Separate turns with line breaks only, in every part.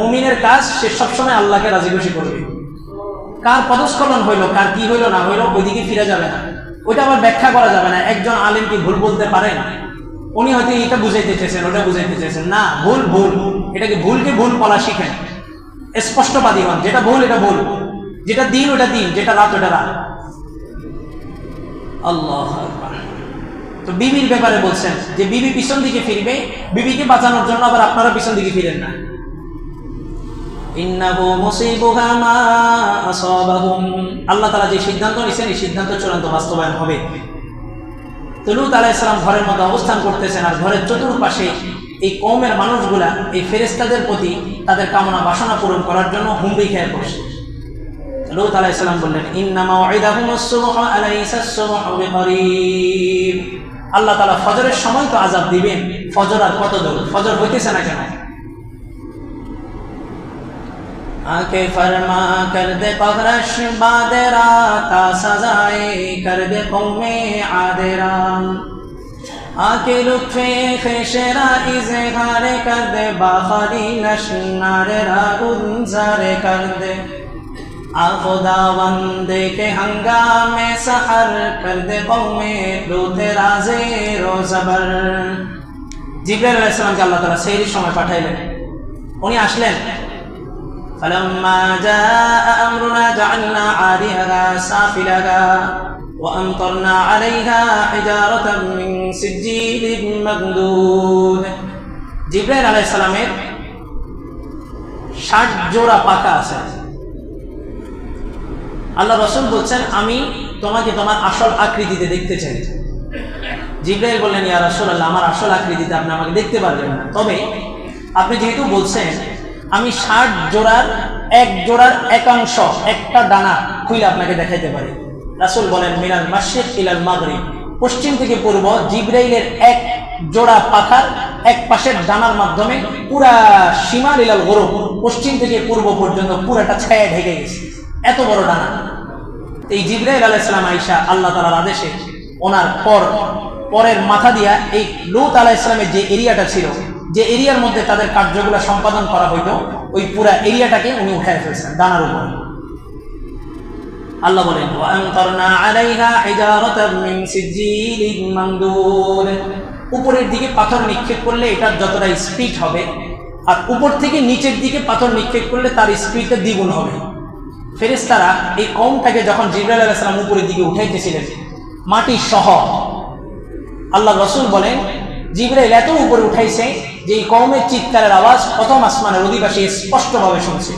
মুমিনের কাজ সে সবসময় আল্লাহকে রাজি খুশি করবে। কার পদস্খলন হইল, কার কি হইল, না হইল, ওইদিকে ফিরে যাবে না। ওইটা আবার ব্যাখ্যা করা যাবে না। একজন আলেম কি ভুল বলতে পারেন? উনি হয়তো এটা বুঝাইতে চেয়েছেন, ওটা বুঝাইতে চেয়েছেন। না, ভুল ভুল। এটাকে ভুলকে ভুল বলা শিখেন? স্পষ্টবাদী হন, যেটা ভুল, এটা ভুল। যেটা দিন, ওটা দিন, যেটা রাত, ওটা রাত। আল্লাহ তো বিবির ব্যাপারে বলছেন যে, বিবি পিছন দিকে ফিরবে, বিবিকে বাঁচানোর জন্য আবার আপনারা পিছন দিকে ফিরেন না। আল্লাহ তাআলা যে সিদ্ধান্ত নিছেন এই সিদ্ধান্ত চূড়ান্ত বাস্তবায়ন হবে। তো লুত আলাইহিস ঘরের মধ্যে অবস্থান করতেছেন আর ঘরের চতুর্পাশে এই কওমের মানুষগুলা, এই ফেরেশতাদের প্রতি তাদের কামনা বাসনা পূরণ করার জন্য হুমড়ি খেয়ে পড়ছে লুত আলাইহিস সালাম বললেন আল্লাহ তাআলা ফজরের সময় তো আযাব দিবেন। ফজর আর কত দূর? ফজর হইতেছে না কেন? आके फरमा कर दे पगरश बादरा ता सजाए कर दे कौमे आदरा आके लुत्फे खेशरा इजहारे कर दे बाखरी नशनारे रा गुंजारे कर दे आ खुदा वंदे के हंगामे सहर कर दे कौमे लूते राजे रोजबर জিব্রাইল আলাইহিস সালামকে আল্লাহ তাআলা সেহরির সময় পাঠাইলেন উনি আসলেন فلما جاء أمرنا جعلنا عاليها سافلها وأمطرنا عليها حجارة من سجيل ممدود জিব্রাইল আলাইহিস সালামের ষাট জোড়া পাকা আছে আল্লাহ রসুল বলছেন আমি তোমাকে তোমার আসল আকৃতিতে দেখতে চাই জিব্রাইল বললেন ইয়া রাসূলুল্লাহ আমার আসল আকৃতিতে আপনি আমাকে দেখতে পারবেন না তবে আপনি যেহেতু বলছেন আমি ষাট জোড়ার, এক জোড়ার একাংশ, একটা ডানা খুলে আপনাকে দেখাইতে পারি। রাসুল বলেন, মিনাল মাসিদ ইলাল মাগরিব। পশ্চিম থেকে পূর্ব জিব্রাইলের এক জোড়া পাখার এক পাশের ডানার মাধ্যমে পুরা সীমা লীলাল গরব, পশ্চিম থেকে পূর্ব পর্যন্ত পুরাটা ছায়া ঢেকে গেছে। এত বড় ডানা এই জিব্রাইল আলাইসালাম আইসা আল্লাহ তালার আদেশে ওনার পর, পরের মাথা দিয়া এই লুত আলাহ ইসলামের যে এরিয়াটা ছিল যে এরিয়ার মধ্যে তাদের কার্যগুলো সম্পাদন করা হইতো, ওই পুরা এরিয়াটাকে উনি উঠায় ফেলছেন, দানার উপর। আল্লাহ বলেন উপরের দিকে পাথর নিক্ষেপ করলে এটার যতটা স্পিড হবে, আর উপর থেকে নিচের দিকে পাথর নিক্ষেপ করলে তার স্পিডটা দ্বিগুণ হবে। ফেরেস্তারা এই কমটাকে যখন জিব্রাইল আলাইহিস সালাম উপরের দিকে উঠাইতেছিলেন মাটি সহ আল্লাহ রসুল বলেন জিব্রাইল এত উপরে উঠাইছে যে এই কওমের চিৎকারের আওয়াজ প্রথম আসমানের অধিবাসী স্পষ্টভাবে শুনছে।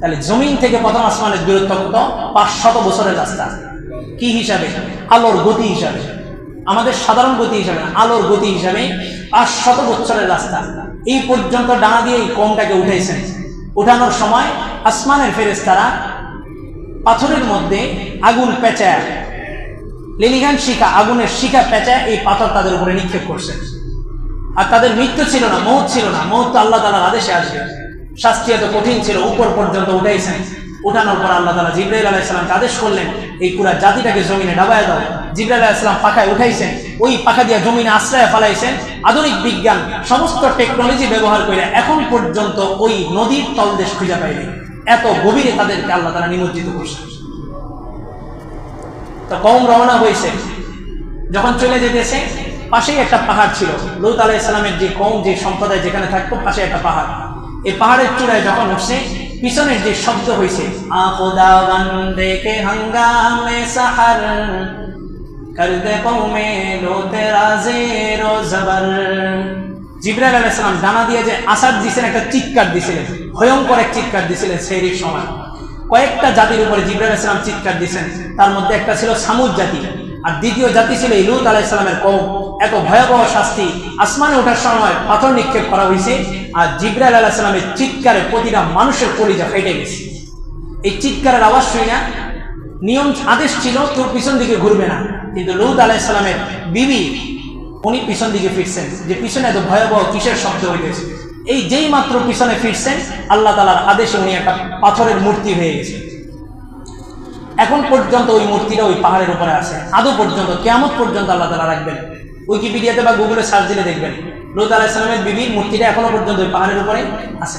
তাহলে জমিন থেকে প্রথম আসমানের দূরত্ব কত পাঁচশত বছরের রাস্তা। কি হিসাবে? আলোর গতি হিসাবে। আমাদের সাধারণ গতি হিসাবে আলোর গতি হিসাবে পাঁচশত বছরের রাস্তা। এই পর্যন্ত ডানা দিয়ে এই কমটাকে উঠাইছেন। উঠানোর সময় আসমানের ফেরেস্তারা পাথরের মধ্যে আগুন পেঁচায় লেলিগান শিখা, আগুনের শিখা পেঁচায় এই পাথর তাদের উপরে নিক্ষেপ করছে। আর তাদের মৃত্যু ছিল না, মৌত ছিল না। মৌত তো আল্লাহ তালার আদেশে আসবে। শাস্তি এত কঠিন ছিল, উপর পর্যন্ত উঠাইছেন। উঠানোর পর আল্লাহ তালা জিব্রাইল আলাইসালামকে আদেশ করলেন, এই পুরা জাতিটাকে জমিনে ডাবায় দাও। জিব্রাইল আলাইসালাম পাখায় উঠাইছেন, ওই পাখা দিয়ে জমিনে আশ্রয় ফেলাইছেন। আধুনিক বিজ্ঞান, সমস্ত টেকনোলজি ব্যবহার করে এখন পর্যন্ত ওই নদীর তলদেশ খুঁজে পাইনি। এত গভীরে তাদেরকে আল্লাহ তালা নিমজ্জিত করছে তো কম রওনা হয়েছে যখন চলে যেতেছে পাশেই একটা পাহাড় ছিল। লৌত আলাহ ইসলামের যে কম যে সম্প্রদায় যেখানে থাকতো, পাশে একটা পাহাড়। এই পাহাড়ের চূড়ায় যখন উঠছে, পিছনের যে শব্দ হয়েছে আখোদা বন্দে কে হঙ্গামে সাহার? কর দে কৌমে লোতে রাজে রোজবর। জিব্রাইল আলাইহিস সালাম ডানা দিয়ে যে আসাদ দিছেন, একটা চিৎকার দিছিলেন। ভয়ঙ্কর এক চিৎকার দিছিলেন সেই সময়। কয়েকটা জাতির উপরে জিব্রাইল আলাইহিস সালাম চিৎকার দিছেন। তার মধ্যে একটা ছিল সামুদ জাতি। আর দ্বিতীয় জাতি ছিল ইলুত আলাইহিস সালামের কওম এত ভয়াবহ শাস্তি আসমানে ওঠার সময় পাথর নিক্ষেপ করা হয়েছে আর জিব্রাইল আলাইহিস সালামের চিৎকারে প্রতিটা মানুষের কলিজা ফেটে গেছে। এই চিৎকারের আওয়াজ শুই না, নিয়ম আদেশ ছিল, তোর পিছন দিকে ঘুরবে না। কিন্তু লুত আলাইসালামের বিবি, উনি পিছন দিকে ফিরছেন, যে পিছনে এত ভয়াবহ কিসের শব্দ হইতেছে? এই যেই মাত্র পিছনে ফিরছেন, আল্লাহ তালার আদেশে উনি একটা পাথরের মূর্তি হয়ে গেছে। এখন পর্যন্ত ওই মূর্তিটা ওই পাহাড়ের উপরে আছে। আদৌ পর্যন্ত কেমন পর্যন্ত আল্লাহ তালা রাখবেন। উইকিপিডিয়াতে বা গুগলে সার্চ দিলে দেখবেন। লুত আলাইসালামের বিবির মূর্তিটা এখনও পর্যন্ত ওই পাহাড়ের উপরে আছে।